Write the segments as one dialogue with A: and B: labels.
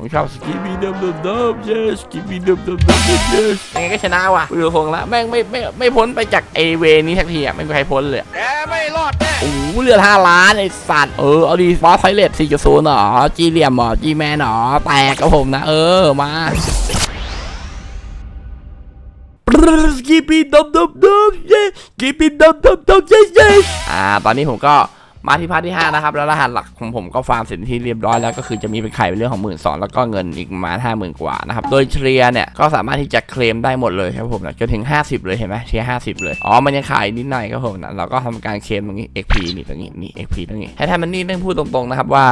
A: ผมชอบสกิปปี้ดับดับดับเยสกิปปี้ดับดับดับเยสยังไงก็ชนะว่ะไม่รู้คงละแม่งไม่ไม่ไม่พ้นไปจากไอเวนี้ทักทีอะไม่มีใครพ้นเลย
B: แกไม่รอดแน่
A: โอ้โหเรือห้าล้านไอสัตว์เออเอาดีบอสไซเลตสี่จุดศูนย์หรอจีเหลี่ยมหรอจีแมนหรอแตกกับผมนะ เออมาสกิปปี้ดับดับดับเยสสกิปปี้ดับดับดับเยสเยสอ่าตอนนี้ผมก็ มาที่พาร์ทที่ 5 นะครับ แล้วรหัสหลักของผมก็ฟาร์มเสร็จที่เรียบร้อยแล้วก็คือจะมีเป็นไข่เป็นเรื่องของหมื่นสองแล้วก็เงินอีกมาห้าหมื่นกว่านะครับ โดยเทียเนี่ยก็สามารถที่จะเคลมได้หมดเลยครับผมนะจนถึง 50 เลยเห็นไหมเทียห้าสิบเลย อ๋อ มันยังขายนิดหน่อยครับผมนะเราก็ทำการเคลมตรงนี้ XP นี่ตรงนี้นี่ XP ตรงนี้ให้ท่านมันนี่ต้องพูดตรงๆนะครับว่า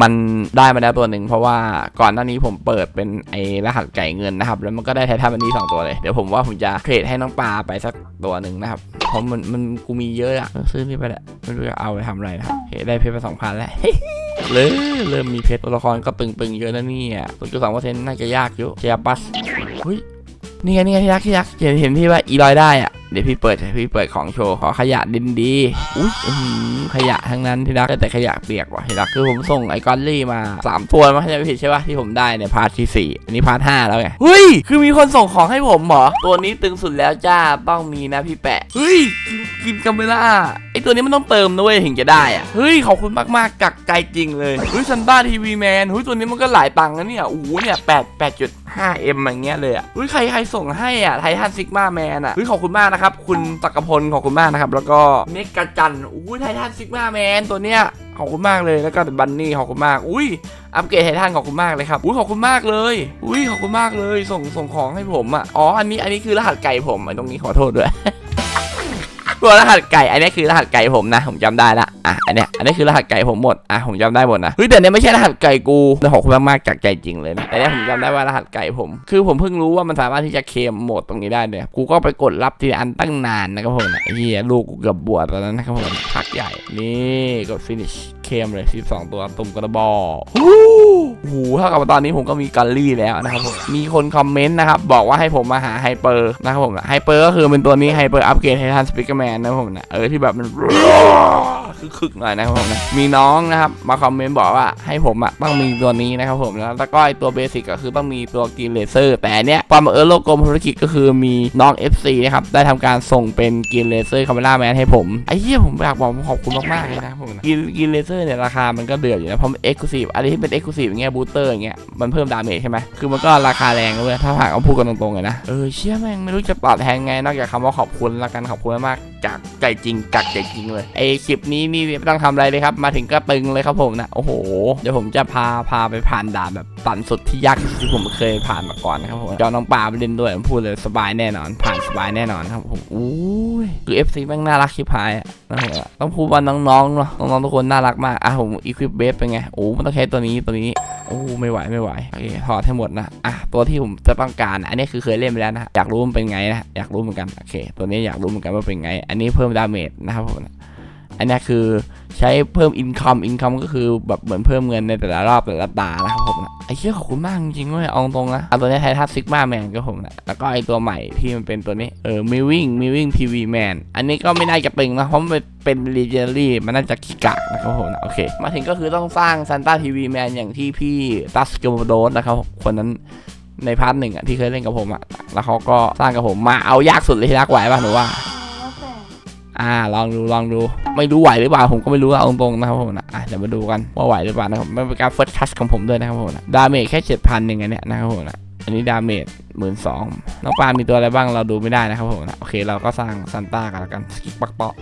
A: มันได้มาแล้วตัวหนึ่งเพราะว่าก่อนหน้านี้ผมเปิดเป็นไอ้รหัสไก่เงินนะครับ แล้วมันก็ได้ไททันมันนี่สองตัวเลย เดี๋ยวผมว่าผมจะเทรดให้น้องปลาไปสักตัวหนึ่งนะครับเพราะมันมันกูมีเยอะอะซื้อนี่ไปแหละไม่รู้จะเอาไปทำอะไรนะครับได้เพชรไปสองพันแล้วเลยเริ่มมีเพชรตัวละครก็ตึงๆเยอะนะเนี่ยตัวจุดสองเปอร์เซ็นต์น่าจะยากอยู่เจียปัสเฮ้ย นี่ไงนี่ไงที่รักที่รักเห็นเห็นที่ว่าอีลอยได้อะเดี๋ยวพี่เปิดเดี๋ยวพี่เปิดของโชว์ขอขยะดินดีอุ้ยอื้อหือขยะทั้งนั้นที่รักแต่ขยะเปียกว่ะที่รักคือผมส่งไอ้กอลลี่มาสามตัวมาให้ไม่ผิดใช่ป่ะที่ผมได้เนี่ยพาร์ทที่สี่อันนี้พาร์ทห้าแล้วไงเฮ้ยคือมีคนส่งของให้ผมเหรอตัวนี้ตึงสุดแล้วจ้าต้องมีนะพี่แปะเฮ้ยกินกินกัมเบล่า ตัวนี้มันต้องเติมนะเว้ยถึงจะได้อะเฮ้ยขอบคุณมากๆกักใจจริงเลยเฮ้ยซันต้าทีวีแมนเฮ้ยตัวนี้มันก็หลายตังค์นะเนี่ยโอ้โหเนี่ยแปดแปดจุดห้าเอ็มอย่างเงี้ยเลยอะเฮ้ยใครใครส่งให้อะไททันซิกมาแมนอะเฮ้ยขอบคุณมากนะครับคุณตักกพลขอบคุณมากนะครับแล้วก็เมกาจันอุ้ยไททันซิกมาแมนตัวเนี้ยขอบคุณมากเลยแล้วก็บันนี่ขอบคุณมาก อุ้ยอัปเกรดไททันขอบคุณมากเลยครับอุ้ยขอบคุณมากเลย อุ้ยขอบคุณมากเลย ส่งส่งของให้ผมอะอ๋ออันนี้อันนี้คือรหัสไก่ผมไอ้ตรงนี้ขอโทษด้วย ตัวรหัสไก่อันนี้คือรหัสไก่ผมนะผมจำได้ละอะอันเนี้ยอันนี้คือรหัสไก่ผมหมดอะผมจำได้หมดนะเฮ้ยแต่อันเนี้ยไม่ใช่รหัสไก่กูแต่ขอบคุณมากๆจากใจจริงเลยนะแต่เนี้ยผมจำได้ว่ารหัสไก่ผม คือผมเพิ่งรู้ว่ามันสามารถที่จะเคมโหมดตรงนี้ได้เนี่ยกูก็ไปกดรับทีอันตั้งนานนะครับผมไอ้เหี้ยลูกกูเกือบบวชตอนนั้นนะครับผมพักใหญ่นี่กด finish เคมเลย12 ตัวตุ่มกระบอกฮู้โหเท่ากับตอนนี้ผมก็มีกัลลี่แล้วนะครับผมมีคนคอมเมนต์นะครับบอกว่าให้ผมมาหาไฮเปอร์นะครับผมไฮเปอร์ก็คือเป็นตัวนี้ไฮเปอร์อัปเกรดไททันสปิเกอร์แมนนะครับผมนะเออที่แบบมันคือคึกๆหน่อยนะครับผมนะมีน้องนะครับ มาคอมเมนต์บอกว่าให้ผมอะต้องมีตัวนี้นะครับผมแล้วแล้วก็ไอตัวเบสิกก็คือต้องมีตัวกินเลเซอร์ แต่เนี้ยความบังเออโลโก้ธุรกิจก็คือมีน้อง FC นะครับได้ทำการส่งเป็นกินเลเซอร์คาเมล่าแมนให้ผมไอ้เหี้ยผมอยากบอกขอบคุณมากๆเลยนะครับผมนะกินกินเลเซอร์เนี่ยราคามันก็เดือดอยู่นะเพราะเอ็กซ์คลูซีฟอะไรที่เป็นเอ็กซ์คลูซีฟอย่างเงี้ยบูสเตอร์อย่างเงี้ยมันเพิ่มดาเมจใช่ไหมคือมันก็ราคาแรงเลยถ้าหากเอาพูดกันตรงๆเลยนะเออเชี่ยแม่งไม่รู้จะตอบแทนไงนอกจากคำว่าขอบคุณละกันขอบคุณมากจากใจจริงกักใจจริงเลยไอคลิปนี้นี่ไม่ต้องทำอะไรเลยครับ มาถึงก็ตึงเลยครับผมนะ โอ้โห เดี๋ยวผมจะพาพาไปผ่านด่านแบบตันสุดที่ยากที่สุดที่ผมเคยผ่านมาก่อนนะครับผมจอน้องปลาไปเล่นด้วยผมพูดเลยสบายแน่นอน ผ่านสบายแน่นอนครับผมอู้ยคือเอฟซีแม่งน่ารักชิบหาย นะผมต้องพูดว่าน้องๆเนาะน้องๆทุกคนน่ารักมากอะผมอีควิปเบสเป็นไงโอ้มันต้องใช้ตัวนี้ตัวนี้โอ้ไม่ไหวไม่ไหวโอเคถอดให้หมดนะอะตัวที่ผมจะต้องการ อันนี้คือเคยเล่นไปแล้วนะอยากรู้มันเป็นไงนะอยากรู้เหมือนกันโอเค ตัวนี้อยากรู้เหมือนกันว่าเป็นไง อันนี้เพิ่มดาเมจนะครับผม อันนี้คือใช้เพิ่มอินคัมอินคัมก็คือแบบเหมือนเพิ่มเงินในแต่ละรอบแต่ละตานะครับผมนะไอ้เชี่ยขอบคุณมากจริงๆเว้ยเอาตรงนะเอาตัวนี้ไททัสซิกมาแมนก็ผมนะแล้วก็ไอตัวใหม่ที่มันเป็นตัวนี้เออมิวิ่งมิวิ่งทีวีแมนอันนี้ก็ไม่น่าจะตึงนะเพราะมันเป็นลีเจอรี่มันน่าจะกิกะนะครับผมนะโอเคมาถึงก็คือต้องสร้างซันต้าทีวีแมนอย่างที่พี่ตัสเกโมโดสนะครับคนนั้นในพาร์ทหนึ่งอะที่เคยเล่นกับผมอะแล้วเขาก็สร้างกับผมมาเอายากสุดเลยที่รักไหวป่ะหนูว่า อ่าลองดูลองดูไม่รู้ไหวหรือเปล่าผมก็ไม่รู้เอาตรงๆนะครับผมนะอะเดี๋ยวมาดูกันว่าไหวหรือเปล่านะครับมันเป็นการเฟิร์สทัชของผมด้วยนะครับผมนะดาเมจแค่เจ็ดพันหนึ่งอันเนี้ยนะครับผมนะอันนี้ดาเมจหมื่นสองน้องปลามีตัวอะไรบ้างเราดูไม่ได้นะครับผมนะโอเคเราก็สร้างซันต้ากันแล้วกันสกิปปักเปาะ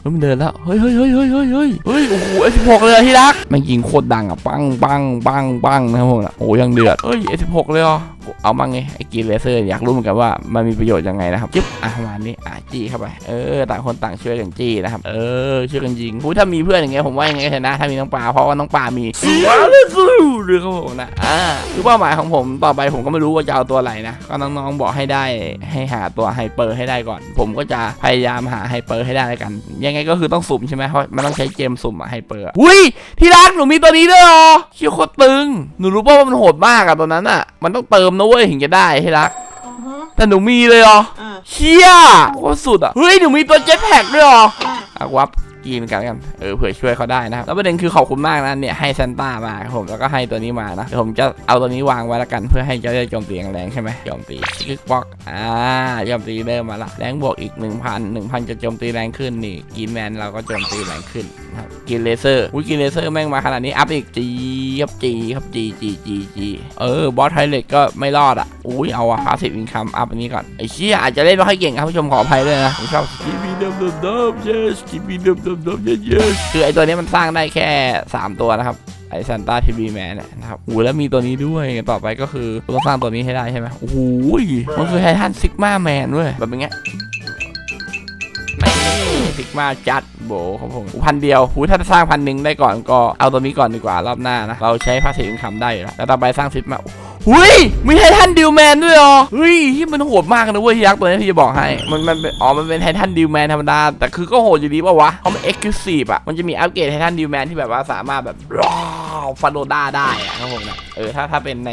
A: เฮ้ยมันเดินแล้ว เฮ้ยเฮ้ยเฮ้ยเฮ้ยเฮ้ยเฮ้ยเฮ้ยโอ้โหเอสิบหกเลยที่รักมันยิงโคตรดังอะปังปังปังปังนะครับผมนะโอ้ยังเดือดเฮ้ยเอสิบหกเลยเหรอ เอามั่งไงไอ้กินเลเซอร์อยากรู้เหมือนกันว่ามันมีประโยชน์ยังไงนะครับจิ๊บอะประมาณนี้อะจี้เข้าไปเออต่างคนต่างช่วยกันจี้นะครับเออช่วยกันยิงหูยถ้ามีเพื่อนอย่างเงี้ยผมว่ายังไงชนะถ้ามีน้องปลาเพราะว่าน้องปลามีสวาเลซูหรือเขาบอกนะอ่าคือเป้าหมายของผมต่อไปผมก็ไม่รู้ว่าจะเอาตัวอะไรนะก็น้องๆบอกให้ได้ให้หาตัวไฮเปอร์ให้ได้ก่อน ผมก็จะพยายามหาไฮเปอร์ให้ได้แล้วกัน ยังไงก็คือต้องสุ่มใช่ไหมเพราะมันต้องใช้เกมสุ่มอะไฮเปอร์อุ้ยที่รักหนูมีตัวนี้ด้วยเหรอเชี่ยโคตรตึงหนูรู้ป่ะว่ามันโหดมากอะตัวนั้นอะมันต้องเติมนะเว้ยถึงจะได้ที่รัก
C: อือฮะ
A: แต่หนูมีเลยเหรอ
C: อ่า
A: เชี่ยโคตรสุดอะ เฮ้ย หนูมีตัวเจ็ตแพ็กด้วยเหรอ
C: อ่า
A: อะวับจีนกันแล้วกัน เออเผื่อช่วยเขาได้นะครับ แล้วประเด็นคือขอบคุณมากนะเนี่ยให้ซันต้ามาครับผมแล้วก็ให้ตัวนี้มานะเดี๋ยวผมจะเอาตัวนี้วางไว้แล้วกันเพื่อให้เจ้าได้โจมตีแรงๆใช่ไหมโจมตีชิคบ็อกอ่าโจมตีเริ่มมาละแรงบวกอีก 1,000 1,000 จะโจมตีแรงขึ้นนี่กินแมนเราก็โจมตีแรงขึ้นนะครับ กินเลเซอร์อุ้ยกินเลเซอร์แม่งมาขนาดนี้อัพอีกจีครับจีครับจีจีจีจีเออบอสไทเลตก็ไม่รอดอะอุ้ยเอาอะพาสซีฟอินคัมอัพอันนี้ก่อนไอ้เชี่ยอาจจะเล่นไม่ค่อยเก่งครับผู้ชมขออภัยด้วยนะผมชอบกิมีเดิมเดิมเดิม yes กิมีเดิมเดิมเดิม yes yes คือไอตัวนี้มันสร้างได้แค่ 3 ตัวนะครับไอซันต้าทีวีแมนเนี่ยนะครับโอ้โหแล้วมีตัวนี้ด้วย ต่อไปก็คือต้องสร้างตัวนี้ให้ได้ใช่ไหมโอ้โหมันคือไททันซิกมาแมนเว้ยแบบอย่างเงี้ยไม่ ซิกมาจัดโบของผมพันเดียวหูถ้าจะสร้างพันหนึ่งได้ก่อนก็เอาตัวนี้ก่อนดีกว่ารอบหน้านะ เราใช้ภาษีอินคัมได้อยู่แล้วแล้วต่อไปสร้างซิกมาหุยมีไททันดิวแมนด้วยเหรอเฮ้ยที่มันโหดมากนะเว้ยที่ยักษ์ตัวนี้ที่จะบอกให้ มันมันอ๋อมันเป็นไททันดิวแมนธรรมดา แต่คือก็โหดอยู่ดีป่าวะเพราะมันเอ็กซ์คลูซีฟอะมันจะมีอัปเกรดไททันดิวแมนที่แบบว่าสามารถแบบว้าวฟาโดด้าได้อะครับผมนะเออถ้าถ้าเป็นใน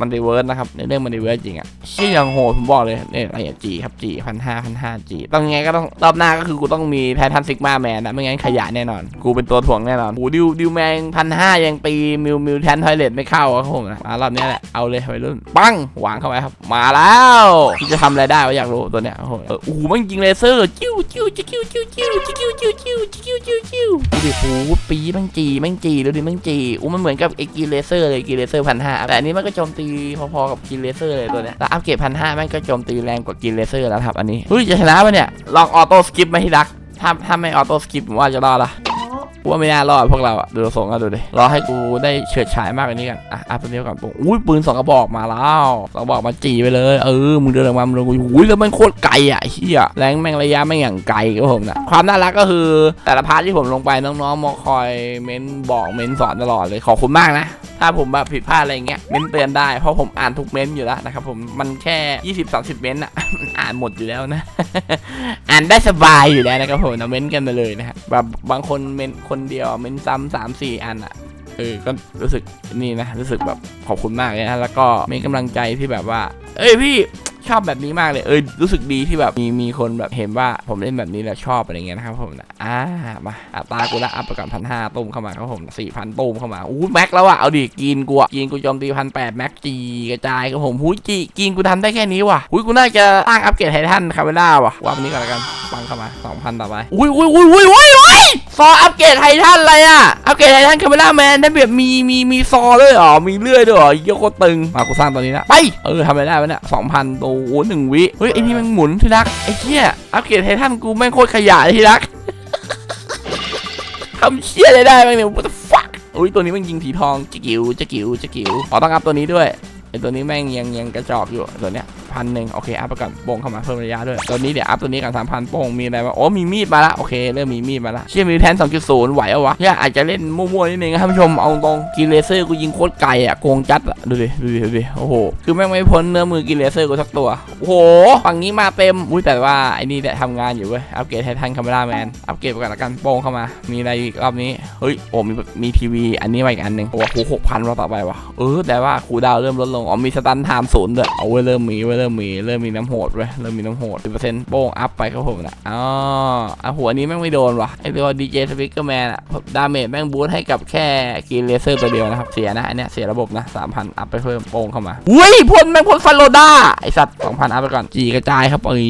A: มันดิเวิร์สนะครับในเรื่องมันดิเวิร์สจริงอะเชี่ยยังโหดผมบอกเลยเนี่ยอะไรอย่างจีครับจีพันห้าพันห้าจีต้องไงก็ต้องรอบหน้าก็คือกูต้องมีไททันซิกมาแมนนะไม่งั้นขยะแน่นอน กูเป็นตัวถ่วงแน่นอนโอ้ดิวดิวแมนพันห้ายังตีมิวมิวแทนทอยเลตไม่เข้าอะครับผมนะมารอบนี้แหละเอาเลยไปรุ่นปังวางเข้าไปครับ มาแล้วที่จะทำอะไรได้วะอยากรู้ตัวเนี้ยโอ้โหโอ้โหมันยิงเลเซอร์จิ้วจิ้วจิ้วจิ้วจิ้วจิ้วจิ้วจิ้วจิ้วจิ้วจิ้วจิ้วจิ้วดูดิโอ้โหปีมันจีมันจีดูดิมันจีอู้มันเหมือนกับไอ้กีเลเซอร์เลยกีเลเซอร์พันห้าแต่อันนี้มันก็โจมตีพอๆกับกีเลเซอร์เลยตัวเนี้ยแต่อัปเกรดพันห้าแมันก็โจมตีแรงกว่ากีเลเซอร์แล้วครับอันนี้เฮ้ยจะชนะปะเนี่ยลองออโต้สกิปไหมที่รักถ้าถ้าไม่ออโต้สกิปผมว่าจะรอดละว่าไม่น่ารอดพวกเราอะดูทรงก็ดูดิรอให้กูได้เฉิดฉายมากกว่านี้กันอะอัพตัวนี้ก่อนปุ๊บอุ้ยปืนสองกระบอกมาแล้วสองกระบอกมาจีไปเลยเออมึงเดินออกมามึงโดนกูอุ้ยแล้วมันโคตรไกลอะเฮียแรงแม่งระยะแม่งอย่างไกลครับผมนะความน่ารักก็คือแต่ละพาร์ทที่ผมลงไปน้องๆมาคอยเม้นบอกเม้นสอนตลอดเลยขอบคุณมากนะถ้าผมแบบผิดพลาดอะไรเงี้ยเม้นเตือนได้เพราะผมอ่านทุกเม้นอยู่แล้วนะครับผมมันแค่20-30 เม้นอะอ่านหมดอยู่แล้วนะ อ่านได้สบายอยู่แล้วนะครับผมนะเม้นกันมาเลยนะฮะแบบบางคนเม้นคนเดียวเม้นซ้ำสามสี่อันอะเออ ก็รู้สึกนี่นะ รู้สึกแบบขอบคุณมากเลยนะ แล้วก็มีกำลังใจที่แบบว่า เอ้ยพี่ ชอบแบบนี้มากเลย เออรู้สึกดีที่แบบมีมีคนแบบเห็นว่าผมเล่นแบบนี้แล้วชอบอะไรเงี้ยนะครับผมนะอ่ามาอัตรากูละอัพไปก่อนพันห้าตุ้มเข้ามาครับผมสี่พันตุ้มเข้ามาอู้แม็กแล้วอะเอาดิกินกูอะกินกูโจมตีพันแปดแม็กจีกระจายครับผมหุ้ยจีกินกูทำได้แค่นี้ว่ะหุ้ยกูน่าจะตั้งอัปเกรดไททันคาเมล่าว่ะว่าวันนี้ก่อนละกันปังเข้ามาสองพันต่อไป อุ้ยอุ้ยอุ้ยอุ้ยอุ้ยอุ้ยซออัปเกรดไททันอะไรอะอัปเกรดไททันคาเมล่าแมนได้แบบมีมีมีซอด้วยเหรอ มีเลื่อยด้วยเหรอเหี้ยอะโคตรตึง มากูสร้างตัวนี้นะ ไป เออทำอะไรได้วะเนี่ยสองพันตัวโอ้หนึ่งวิ เฮ้ยไอ้นี่มันหมุนที่รัก ไอ้เหี้ย อัปเกรดไททันกูแม่งโคตรขยะเลยที่รักทำเชี่ยอะไรได้บ้างเนี่ย what the fuck อุ้ยตัวนี้มันยิงสีทองจะกิ๋วจะกิ๋วจะกิ๋วอ๋อต้องอัพตัวนี้ด้วยไอตัวนี้แม่งยังยังกระจอกอยู่ตัวเนี้ย พันหนึ่งโอเคอัพไปก่อนโป่งเข้ามาเพิ่มระยะด้วยตัวนี้เดี๋ยวอัพตัวนี้กันสามพันโป่งมีอะไรวะโอ้มีมีดมาละโอเคเริ่มมีมีดมาละเชี่ยมีแทนสองจุดศูนย์ไหวเอาวะเนี่ยอาจจะเล่นมั่วๆนิดนึงนะท่านผู้ชมเอาตรงกินเลเซอร์กูยิงโคตรไกลอะโกงจัดอะดูดิดูดิดูดิโอ้โหคือแม่งไม่พ้นเนื้อมือกินเลเซอร์กูสักตัวโอ้โหฝั่งนี้มาเต็มอุ้ยแต่ว่าไอ้นี่เนี่ทำงานอยู่เว้ยอัปเกรดไททันคาเมราแมนอัปเกรดไปก่อนละกันโป้งเข้ามา มีอะไรอีกรอบนี้เฮ้ยโอ้มีมีทีวีอันนี้มาอีกอันหนึ่งโอ้โหหกพันว่าต่อไปวะเออแต่ว่าคูดาวเริ่มลดลงอ๋อมีสตันไทม์ศูนย์ด้วยเอาไว้เริ่มมีไว้เริ่มมีเริ่มมีน้ำโหดเว้ยเริ่มมีน้ำโหดสิบเปอร์เซ็นต์โป้งอัพไปครับผมนะอ๋ออะหัวนี้แม่งไม่โดนว่ะไอตัวดีเจสปิกเกอร์แมนอะดาเมจแม่งบูทให้กับแค่กีเลเซอร์ตัวเดียวนะครับเสียนะอันเนี้ยเสียระบบนะสามพันอัพไปเพิ่มโป้งเข้ามาอุ้ยพ่นแม่งพ่นฟันโลด้าไอสัตว์สองพันอัพไปก่อนจีกระจายครับเอ้ย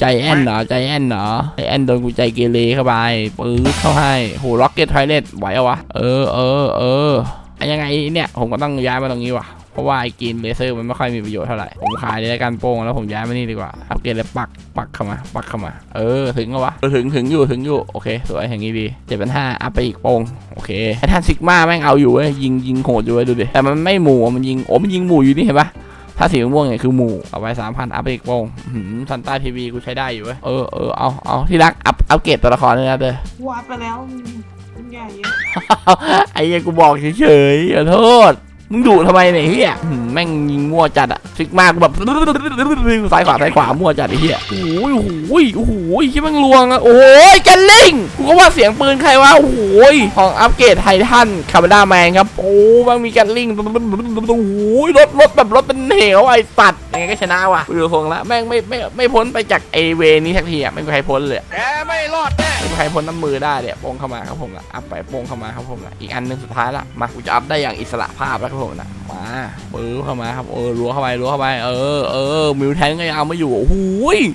A: ใจแอนเหรอใจแอนเหรอใจแอนโดนกูใจเกเรเข้าไปปื๊ดเข้าให้โหล็อกเก็ตไทเลตไหวเอาวะเออเออเออไอยังไงเนี่ยผมก็ต้องย้ายมาตรงนี้ว่ะ เพราะว่าไอ้กินเลเซอร์มันไม่ค่อยมีประโยชน์เท่าไหร่ ผมขายในรายการโป้งแล้วผมย้ายมานี่ดีกว่าอัปเกรดเลยปักปักเข้ามาปักเข้ามา เออถึงแล้ววะเออถึงถึงอยู่ถึงอยู่โอเคสวยอย่างนี้ดีเจ็ดพันห้าอัพไปอีกโป้งโอเคไอ้ท่านซิกมาแม่งเอาอยู่เว้ยยิงยิงโหดอยู่เว้ยดูดิแต่มันไม่หมู่อะมันยิงโอ้มันยิงหมู่อยู่นี่เห็นปะถ้าสีม่วงเนี่ยคือหมู่เอาไปสามพันอัพไปอีกโป้งหืมซันต้าทีวีกูใช้ได้อยู่เว้ยเออเออเอาเอาที่รักอัพอัพเกรดตัวละครเลยนะเด้อ
B: วัดไปแล้วมันใหญ่เยอะ
A: ไอ้เหี้ยกูบอกเฉยๆขอโทษ มึงดุทำไมเนี่ยเฮียหืมแม่งยิงมั่วจัดอะฟิกมากกูแบบซ้ายขวาซ้ายขวามั่วจัดไอ้เฮียโอ้ยโอ้ยโอ้โหคิดแม่งลวงอะโอ้ยแกลลิงกูก็ว่าเสียงปืนใครวะโอ้โหของอัปเกรดไททันคาร์บด้าแมนครับ โอ้แม่งมีแกลลิงโอ้โหรถรถแบบรถเป็นเหวไอ้สัตว์ยังไงก็ชนะว่ะกูดูทรงละแม่งไม่ไม่ไม่พ้นไปจากไอเวนี้ทักทีอะไม่มีใครพ้นเลย
C: แกไม่รอดแน่
A: ไมี ใครพ้นน้ำมือได้เนี่ยโป้งเข้ามาครับผมนะอัพไปโป้งเข้ามาครับผมนะอีกอันหนึ่งสุดท้ายละมากูจะอัพได้อย่างอิสระภาพแล้วครับผมนะมาปื้อเข้ามาครับเออรัวเข้าไปรัวเข้าไปเออเออมิวแทนก็ยังเอาไม่อยู่โอ้โห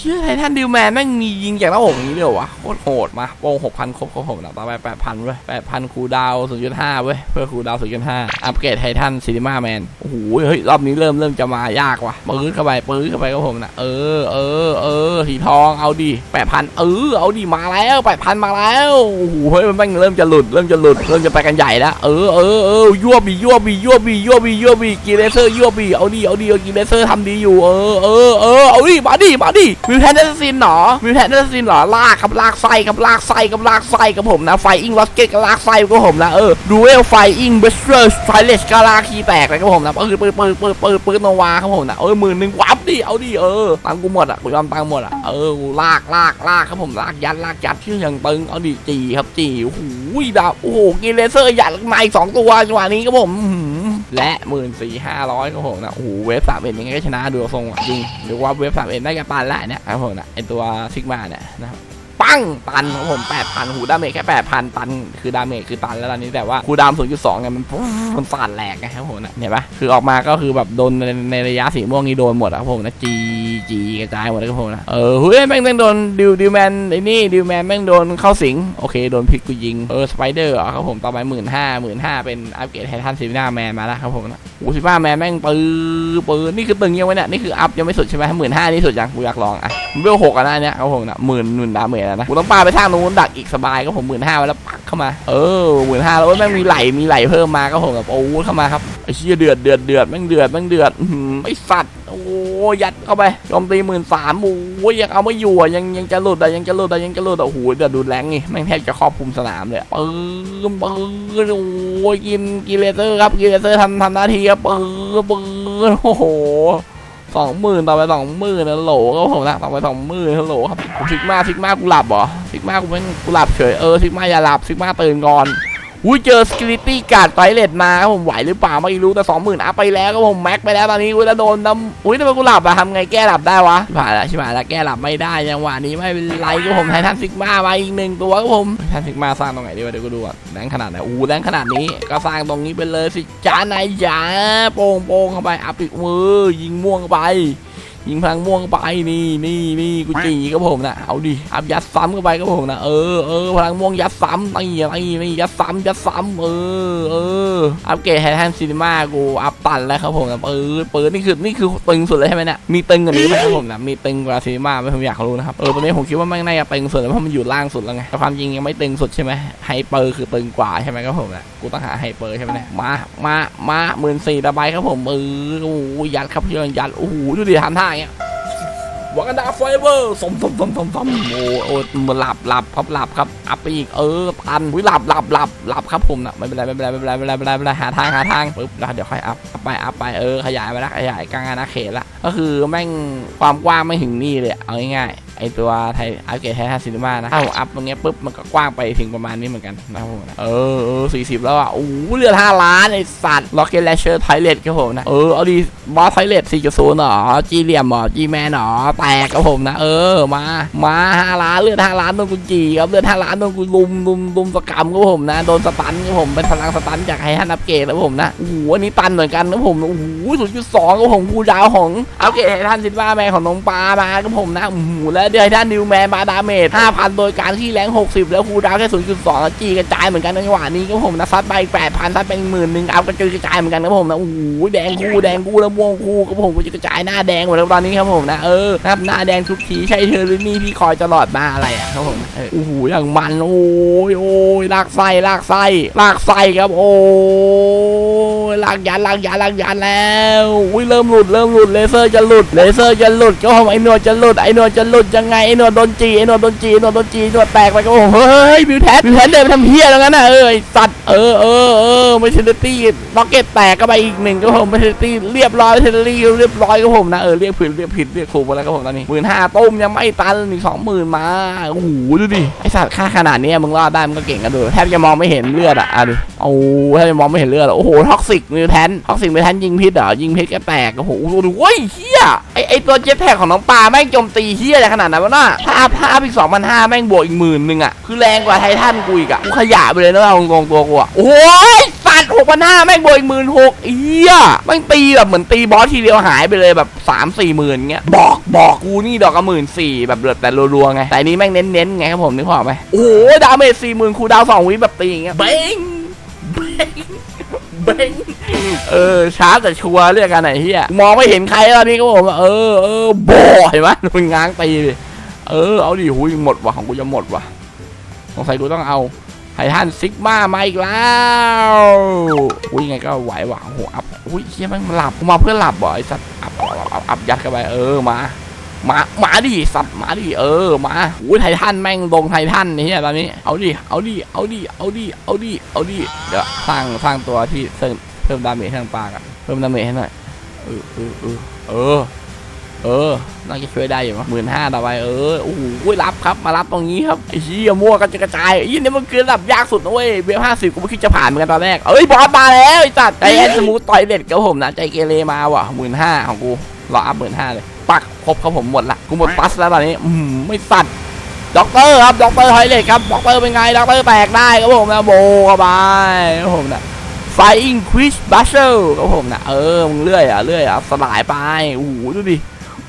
A: เชื่อไททันดิวแมนแม่งมียิงจากหน้าอกอย่างนี้เลยเหรอวะโคตรโหดมาโป้งหกพันครบครับผมนะต่อไปแปดพันเว้ยแปดพันคูดาวศูนย์จุดห้าเว้ยเพื่อคูดาวศูนย์จุดห้าอัปเกรดไททันซีนิมาแมนโอ้โหเฮ้ยรอบนี้เริ่มเริ่มจะมายากว่ะปื้อเข้าไปปื้อเข้าไปครับผมนะเออเออเออสีทองเอาดิแปดพันเออเอาดิมาแล้วแปดพันมาแล้วโอ้โหเฮ้ยมันเริ่มจะหลุดเริ่มจะหลุดเริ่มจะไปกันใหญ่แล้วเออเออเออยั่วบียั่วบียั่วบียั่วบียั่วบีกีเลเซอร์ยั่วบีเอาดิเอาดิเอากีเลเซอร์ทำดีอยู่เออเออเออ เอาดิมาดิมาดิมิวแทนเดซินหรอมิวแทนเดซินหรอลากครับลากไส้ครับลากไส้ครับลากไส้กับผมนะไฟอิงล็อกเก็ตกับลากไส้กับผมนะเออดูเอลไฟอิงเบสเตอร์ไฟเลสกาลาคีแตกเลยครับผมนะเออปืนปืนปืนปืนปืนโนวาครับผมนะเออหมื่นหนึ่งวับดิเอาดิเออตังกูหมดอะกูยอมตังหมดอะเออกูลากลากลากครับผมลากยัดลากยัดชื่ออย่างตึงเอาดิจีครับจีโอ้โหดาวโอ้โหกีเลเซอร์ยัดมาอีกสองตัวจังหวะนี้ครับผมอื้อหือ และหมื่นสี่ห้าร้อยครับผมนะโอ้โหเวฟสามเอ็นยังไงก็ชนะดูทรงอะจริงหรือว่าเวฟสามเอ็นได้กระปานละเนี่ยครับผมนะไอตัวซิกมาเนี่ยนะครับ ปั้งตันของผม8,000หูดาเมจแค่8,000ตัน คือดาเมจคือตันแล้วตอนนี้แต่ว่าคูดาวน์0.2ไงมันปุ๊บมันสั่นแหลกไงครับผมนะเห็นปะคือออกมาก็คือแบบโดนในในระยะสีม่วงนี่โดนหมดครับผมนะจีจีกระจายหมดเลยครับผมนะเออเฮ้ยแม่งแม่งโดนดิวดิวแมนไอ้นี่ดิวแมนแม่งโดนเข้าสิงโอเคโดนพิกกูยิงเออสไปเดอร์ครับผมต่อไปหมื่นห้าหมื่นห้าเป็นอัปเกรดไททันซิมินาแมนมาแล้วครับผมนะโอ้สิบ้าแมนแม่งปืนปืนนี่คือตึงยังไงเนี่ยนี่คืออัพยังไม่สุดใช่ไหมหมื่นห้านี่สุดยังกูอยากลองอะเวลหกอันนั้นเนี่ยครับผมนะหมื่นหมื่นดาเมจนะกูต้องปาไปทางนู้นดักอีกสบายก็ผมหมื่นห้าแล้วปักเข้ามาเออหมื่นห้าแล้วแม่งมีไหลมีไหลเพิ่มมาก็ผมแบบโอ้เข้ามาครับไอ้เชี่ยเดือดเดือดเดือดแม่งเดือดแม่งเดือดไอ้สัตว์โอ้ยัดเข้าไปโจมตีหมื่นสามโอ้ยยังเอาไม่อยู่อะยังยังจะหลุดอะยังจะหลุดอะยังจะหลุดอะโอ้โหเดือดดูแรงนี่แม่งแทบจะครอบคลุมสนามเลยปืนปืนโอ้ยกินกิเลเซอร์ครับกิเลเซอร์ทำทำหน้าที่ครับปืนปืนโอ้โห สองหมื่นต่อไปสองหมื่นนะโหลก็ผมนะต่อไปสองหมื่นโหลครับซิกมาซิกมากูหลับเหรอซิกมากูเป็นกูหลับเฉยเออซิกมาอย่าหลับซิกมาตื่นก่อน อุ้ยเจอสกิลิตี้การ์ดไฟเลตมาครับผมไหวหรือเปล่าไม่รู้แต่สองหมื่นอัพไปแล้วก็ผมแม็กไปแล้วตอนนี้อุ้ยแล้วโดนน้ำอุ้ยทำไมกูหลับอะทำไงแก้หลับได้วะชิบหายละชิบหายละแก้หลับไม่ได้จังหวะนี้ไม่เป็นไรก็ผมไททันซิกมามาอีกหนึ่งตัวก็ผมไททันซิกมาสร้างตรงไหนดีวะเดี๋ยวกูดูก่อนแรงขนาดไหนอู้แรงขนาดนี้ก็สร้างตรงนี้ไปเลยสิจ้านายจ๋าโป่งโป่งเข้าไปอัพอีกมือยิงม่วงไป ยิงพลังม่วงไปนี่นี่นี่กูจีก็ผมนะเอาดิอัพยัดซ้ำเข้าไปก็ผมนะเออเออพลังม่วงยัดซ้ำนี่นี่นี่ยัดซ้ำยัดซ้ำเออเอออัพเกรดไททันซีนีมากูอัพตันแล้วครับผมนะเปิดเปิดนี่คือนี่คือตึงสุดเลยใช่ไหมเนี่ยมีตึงกว่านี้ไหมครับผมนะมีตึงกว่าซีนีมาไหมผมอยากรู้นะครับเออตอนนี้ผมคิดว่าไม่งน่าจะตึงสุดแล้วเพราะมันอยู่ล่างสุดแล้วไงแต่ความจริงยังไม่ตึงสุดใช่ไหมไฮเปอร์คือตึงกว่าใช่ไหมครับผมนะกูต้องหาไฮเปอร์ใช่ไหมเนี่ยมามามาหมื่นสี่ตะไบครับผมเออโอ้ยัดครับเพื่อนยัดโอ้โหดูดิทำท่าเงี้ยวากันดาไฟเวอร์สมสมสมสมสมโอ้โอ้มันหลับหลับครับหลับครับอัพไปอีกเออพันวิหลับหลับหลับหลับครับผมนะไม่เป็นไรไม่เป็นไรไม่เป็นไรไม่เป็นไรไม่เป็นไรไม่เป็นไรหาทางหาทางปึ๊บแล้วเดี๋ยวค่อยอัพอัพไปอัพไปเออขยายไปละขยายกลางอาณาเขตละก็คือแม่งความกว้างไม่ถึงนี่เลยเอาง่ายๆ ไอตัวไทยอัพเกรดไททันซินีมานะถ้าผมอัพตรงเนี้ยปุ๊บมันก็กว้างไปถึงประมาณนี้เหมือนกันนะครับผมนะเออเออสี่สิบแล้วอะโอ้โหเรือห้าล้านไอสัตว์ล็อกเก็ตแลชเชอร์ไทเลตครับผมนะเออเอาดีบอสไทเลตสี่จุดศูนย์หรอจีเหลี่ยมหรอจีแมนหรอแตกครับผมนะ เออมามาห้าล้านเลือดห้าล้านโดนกุจีครับเลือดห้าล้านโดนกุลุมลุมลุมสกรรมครับผมนะโดนสตันครับผมเป็นพลังสตันจากไฮฮันอัปเกรดครับผมนะโอ้โหอันนี้ตันเหมือนกันครับผมโอ้โหศูนย์จุดสองครับผมคูลดาวน์ของอัปเกรดไฮทันซินว่าแมนของน้องปลามาครับผมนะโอ้โหแล้วเดือนท่านนิวแมนมาดาเมจ5,000 โดยการที่แรง 60 แล้วคูดาวแค่ 0.2แล้วจีกระจายเหมือนกันในจังหวะนี้ครับผมนะซัดไป8,000ซัดไปหมื่นหนึ่งเอัพกระจุยกระจายเหมือนกันครับผมนะโอ้โหแดงคู่แดงคู่แล้วม่วงคู่ครับผมก็จะกระจายหน้าแดงหมดแล้วตอนนี้ครับผมนะเออครับหน้าแดงทุกทีใช่เธอหรือนี่พี่คอยตลอดมาอะไรอะครับผมโอ้โหอย่างมันโอ้ยโอ้ยลากไส้ลากไส้ลากไส้ครับโอ้ยลากยันลากยันลากยันแล้วอุ้ยเริ่มหลุดเริ่มหลุดเลเซอร์จะหลุดเลเซอร์จะหลุดก็ผมไอ้หนวดจะหลุดไอ้หนวดจะหลุดยังไงไอ้หนวดโดนจีไอ้หนวดโดนจีไอ้หนวดโดนจีหนวดแตกไปก็ผมเฮ้ยบิวแทนบิวแทนเดินไปทำเฮียแล้วงั้นน่ะเออไอ้สัตว์เออเออเออม่เทนตี้ล็อกเก็ตแตกก็ไปอีกหนึ่งก็ผมม่เทนตี้เรียบร้อยเทนตี้เรียบร้อยก็ผมนะเออเรียกผิดเรียกผิดเรียกถูกไปแล้วก็ผมตอนนี้หมื่นห้าต้มยังไม่ตันอีกสองหมื่นมาโอ้โหดูดิไอสัตว์ค่าขนาดนี้มึงรอดได้มึงก็เก่งกันดูแทบจะมองไม่เห็นเลือดอะอะดิโอ้แทบจะมองไม่เห็นเลือดโอ้โหท็อกซิกมิวแทนท็อกซิกมิวแทนยิงพิษเหรอยิงพิษก็แตกโอ้โหดูดิเว้ยเฮียไอไอตัวเจ็ตแพ็กของน้องปลาแม่งโจมตีเฮียอะไรขนาดนั้นวะน่ะถ้าอัพถ้าอัพอีกสองพันห้าแม่งบวกอีกหมื่นหนึ่งอะ คือแรงกว่าไททันกูอีกอะ กูขยะไปเลยนะเอาตรงตัวกูอะ โอ้ยสัตว์หกพันห้าแม่งบวกอีกหมื่นหกเฮียแม่งตีแบบเหมือนตีบอสทีเดียวหายไปเลยแบบสามสี่หมื่นเงี้ย บอกบอกกูนี่ดอกละหมื่นสี่แบบเหลือแต่รัวๆไง แต่นี้แม่งเน้นๆไงครับผมนึกออกไหมโอ้โหดาเมจสี่หมื่นคูดาวสองวิแบบตีอย่างเงี้ยเบ้งเบ้ง บงเออช้าแต่ชัวร์เรียกกันไหนเฮียมองไม่เห็นใครแล้วนี่ก็ผมเออเออโบเห็นไหมมันง้างตีดิเออเอาดิหุยหมดว่ะของกูจะหมดว่ะสงสัยกูต้องเอาไททันซิกมามาอีกแล้วอุ้ยไงก็ไหวว่ะโอ้โหอัพอุ้ยเฮียแม่งมันหลับมาเพื่อหลับบ่ไอ้สัตว์อัพอัพอัพอัพอัพยัดเข้าไปเออมา หมามาดิสัตว์มาดิเออมาอุ้ยไททันแม่งลงไททันนี่ตอนนี้เอาดิเอาดิเอาดิเอาดิเอาดิเอาดิเดี๋ยวสร้างสร้างตัวที่เสริมเพิ่มดาเมจให้ทางปลากันเพิ่มดาเมจให้หน่อยเออเออเออเออเออ น่าจะช่วยได้อยู่มั้งหมื่นห้าต่อไปเออ โอ้โหรับครับ มารับตรงนี้ครับไอ้เหี้ยมั่วกันจะกระจายไอ้ยี่นี่มันคือระดับยากสุดนะเว้ยเบลห้าสิบกูไม่คิดจะผ่านเหมือนกันตอนแรก เอ้ย บอสมาแล้วไอ้สัตว์ใจแอนสมูทต่อยเด็ดกับผมนะ ใจเกเรมาว่ะหมื่นห้าของกู รออัพหมื่นห้าเลย ปักครบครับผมหมดละกูหมดปัสแล้วตอนนี้อืมไม่สั่นด็อกเตอร์ครับด็อกเตอร์ไฮเลทครับด็อกเตอร์เป็นไงด็อกเตอร์แตกได้ครับผมนะโบกบาไปครับผมนะ Flying Quiz b u s h e r ครับผมนะเออมึงเลื่อยอะเลื่อยอะสลายไปโอ้โหดูดิ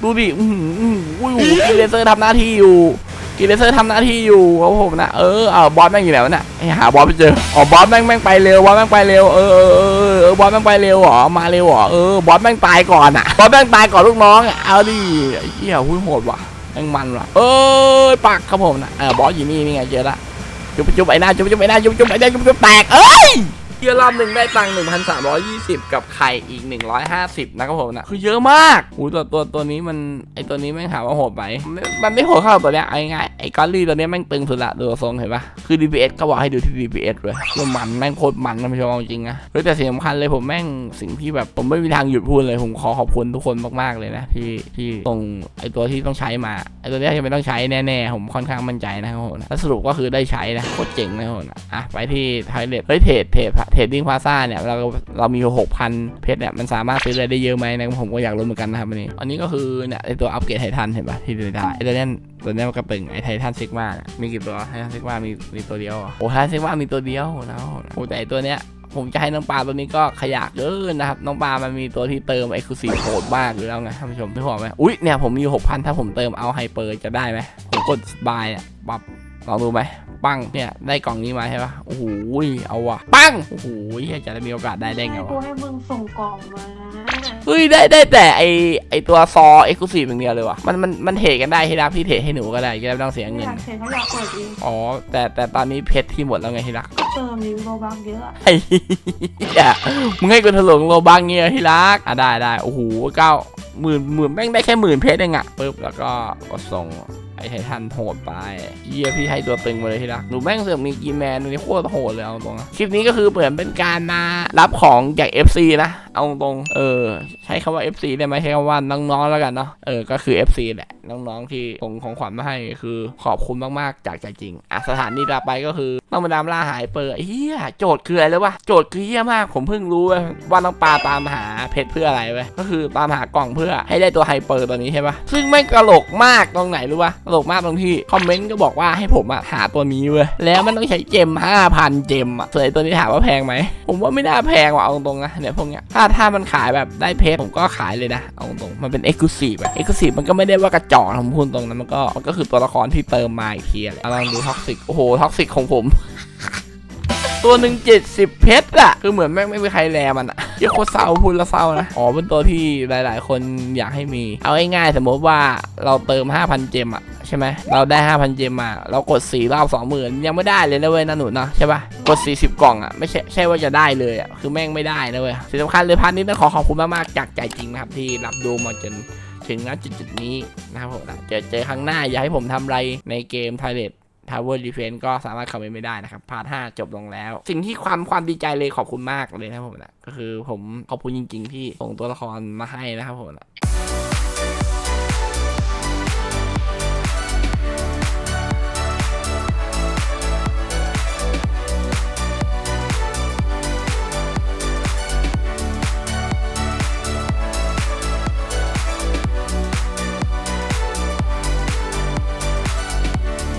A: ดูดิอือหืออื้อหืออุ้ยโอ้โหกิเลเซอร์ทำหน้าที่อยู่ กิเลเซอร์ทำหน้าที่อยู่ครับผมนะเออเอาบอสแม่งอยู่ไหนวะเนี่ยให้หาบอสไปเจออ๋อบอสแม่งแม่งไปเร็วบอสแม่งไปเร็วเออเออเออบอสแม่งไปเร็วเหรอมาเร็วเหรอเออบอสแม่งตายก่อนอะบอสแม่งตายก่อนลูกน้องอะเอาดิไอ้เหี้ยหุ้ยโหดว่ะแม่งมันว่ะเอ้ยปักครับผมนะเออบอสอยู่นี่นี่ไงเจอละจุ๊บจุ๊บไอ้หน้าจุ๊บจุ๊บไอ้หน้าจุ๊บจุ๊บไอ้หน้าจุ๊บจุ๊บแตกเอ้ย เที่ยวรอบหนึ่งได้ตังค์1,320 กับไข่อีก 150 นะครับผมนะคือเยอะมากอู้ตัวตัวตัวนี้มันไอตัวนี้แม่งหาว่าโหดไปมันไม่มันไม่โหดเข้าตัวเนี้ยเอาง่ายๆไอ้กอลลี่ตัวเนี้ยแม่งตึงสุดละดูทรงเห็นปะคือ DPS ก็บอกให้ดูที่ DPS เลยว่ามันแม่งโคตรมันนะผู้ชมเอาจริงนะเฮ้ยแต่สิ่งสำคัญเลยผมแม่งสิ่งที่แบบผมไม่มีทางหยุดพูดเลยผมขอขอบคุณทุกคนมากๆเลยนะที่ที่ส่งไอตัวที่ต้องใช้มาไอตัวเนี้ยจะไม่ต้องใช้แน่ๆผมค่อนข้างมั่นใจนะครับผมนะแล้วสรุปก็คือได้ใช้นะโคตรเจ๋งนะครับผมนะอะไปที่ไทเลตเฮ้ยเทรดเทรดเทรดดิ้งพาซ่าเนี่ยเราเรามี6,000เพชรเนี่ยมันสามารถซื้ออะไรได้เยอะไหมนะผมก็อยากรู้เหมือนกันนะครับอันนี้อันนี้ก็คือเนี่ยไอตัวอัปเกรดไททันเห็นปะที่ดูได้ไอตัวเนี้ยตัวเนี้ยมันก็ตึงไอไททันซิกมาเนี่ยมีกี่ตัวไททันซิกมามีมีตัวเดียวเหรอโอ้ไททันซิกมามีตัวเดียวนะโอ้แต่ไอตัวเนี้ยผมจะให้น้องปลาตัวนี้ก็ขยะเกินนะครับ น้องปลามันมีตัวที่เติมไอคูซีโหดมากอยู่แล้วไงท่านผู้ชมไม่พอไหมอุ้ยเนี่ยผมมีหกพันถ้าผมเติมเอาไฮเปอร์จะได้ไหมผมกดบายอะปับลองดูไหม ปังเนี่ยได้กล่องนี้มาใช่ปะโอ้โหเอาว่ะปังโอ้โหจะได้มีโอกาสได้ได้ไง
B: กู
A: วะ
B: ให้มึงส่งกล่องมา
A: เฮ้ยได้ได้แต่ไอไอตัวซอเอ็กซ์คลูซีฟอย่างเดียวเลยว่ะมันมันมันเทรดกันได้ที่รักพี่เทรดให้หนูก็ได้จะได้ไม่ต้องเสีย
B: ไม่
A: เงิ
B: อนยากเห็นเขาอยากเปิดเอง
A: อ๋อแต่แต่ตอนนี้เพชรที่หมดแล้วไงที่รัก
B: เติมนิ้วโลบักเยอะอะ
A: ไอ้เหี้ยมึงให้กูถลุงโลบังเงี้ยที่รักอะได้ได้โอ้โหเก้าหมื่นหมื่นแม่งได้แค่หมื่นเพชรเองอะปึ๊บแล้วก็กดส่ง ไอ้ไททันโหดไปเยี่ยพี่ให้ตัวตึงมาเลยที่รักหนูแม่งเสือกมีกีแมนตัวนี้โคตรโหดเลยเอาตรงนะคลิปนี้ก็คือเหมือนเป็นการมารับของจาก FC นะเอาตรงเออ ใช้คำว่า FC ได้ไหมใช้คำว่าน้องๆแล้วกันเนาะเออก็คือ FC แหละน้องๆที่ส่งของขวัญมาให้คือขอบคุณมากๆจากใจจริงอะสถานีต่อไปก็คือต้องมาดามล่าหายเปิดเฮียโจทย์คืออะไรรู้ป่ะโจทย์คือเฮียมากผมเพิ่งรู้ว่าน้องปลาตามหาเพชรเพื่ออะไรเว้ยก็คือตามหากล่องเพื่อให้ได้ตัวไฮเปอร์ตัวนี้ใช่ปะซึ่งไม่งตลกมากตรงไหนรู้ปะตลกมากตรงที่คอมเมนต์ก็บอกว่าให้ผมอะหาตัวนี้เว้ยแล้วมันต้องใช้เจม5,000เจมอะส่วนตัวนี้ถามว่าแพงไหมผมว่าไม่น่าแพงว่ะเอาตรงๆนะเนี่ยพวกเนี้ยถ้าถ้ามันขายแบบได้เพชรผมก็ขายเลยนะเอาตรงๆมันเป็นเอ็กซ์คลูซีฟอะเอ็กซ์คลูซีฟมันก็ไม่ได้ว่ากระจอกผมพูดตรงนั้นมันก็มันก็คือตัวละครที่เติมมาอีกทีอะลองดูท็อกซิกโอ้โหท็อกซิกของผม ตัวหนึ่งเจ็ดสิบเพชรอะคือเหมือนแม่งไม่มีใครแลมันอะเหี้ยโคตรเศร้าพูดแล้วเศร้านะ อ๋อเป็นตัวที่หลาย ๆ คนอยากให้มี เอาง่ายๆสมมติว่าเราเติม 5,000 เจมอะใช่ไหม เราได้ 5,000 เจมมา เรากด4รอบ20,000 ยังไม่ได้เลยนะเว้ยนะหนูนะใช่ปะกด 40 กล่องอะไม่ใช่ใช่ว่าจะได้เลยอะคือแม่งไม่ได้นะเว้ยสิ่งสำคัญเลยพาร์ทนี้ต้องขอขอบคุณมาก ๆ จากใจจริงนะครับที่รับดูมาจนถึงณจุดๆนี้นะครับผมนะเจอเจอครั้งหน้าอยากให้ผมทำอะไรในเกมไทเลต Tower Defense ก็สามารถคอมเมนต์ไม่ได้นะครับพาร์ท5จบลงแล้ว สิ่งที่ความความดีใจเลยขอบคุณมากเลยนะผมนะก็คือผมขอบคุณจริง ๆ ที่ส่งตัวละครมาให้นะครับผมนะ